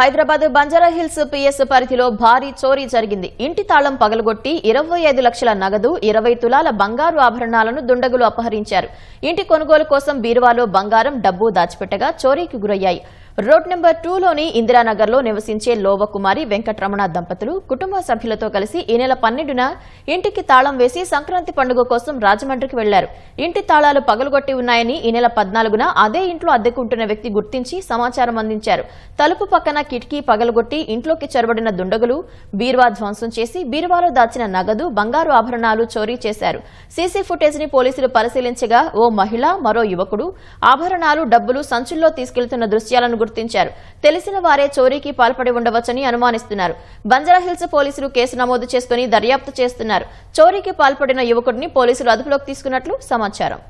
Hyderabad Banjara Hills PS పరిధిలో భారీ చోరీ జరిగింది. ఇంటి తాళం పగలగొట్టి ఇరవై ఐదు లక్షల నగదు ఇరవై తులాల బంగారు ఆభరణాలను దుండగులు అపహరించారు. ఇంటి కొనుగోలు కోసం బీరువాలో బంగారం డబ్బు దాచిపెట్టగా చోరీకి గురయ్యాయి. రోడ్ నెంబర్ టూలోని ఇందిరానగర్లో నివసించే లోవకుమారి వెంకటరమణ దంపతులు కుటుంబ సభ్యులతో కలిసి ఈ నెల పన్నెండున ఇంటికి తాళం వేసి సంక్రాంతి పండుగ కోసం రాజమండ్రికి వెళ్ళారు. ఇంటి తాళాలు పగలగొట్టి ఉన్నాయని ఈ నెల పద్నాలుగున అదే ఇంట్లో అద్దెకుంటున్న వ్యక్తి గుర్తించి సమాచారం అందించారు. తలుపు పక్కన కిటికీ పగలగొట్టి ఇంట్లోకి చొరబడిన దుండగులు బీరువా ధ్వంసం చేసి బీరువాలో దాచిన నగదు బంగారు ఆభరణాలు చోరీ చేశారు. సీసీ ఫుటేజ్ని పోలీసులు పరిశీలించగా ఓ మహిళ మరో యువకుడు ఆభరణాలు డబ్బులు సంచుల్లో తీసుకెళ్తున్న దృశ్యాలను గుర్తించారు. తెలిసిన వారే చోరీకి పాల్పడి ఉండవచ్చని అనుమానిస్తున్నారు. బంజారాహిల్స్ పోలీసులు కేసు నమోదు చేసుకుని దర్యాప్తు చేస్తున్నారు. చోరీకి పాల్పడిన యువకుడిని పోలీసులు అదుపులోకి తీసుకున్నట్లు సమాచారం.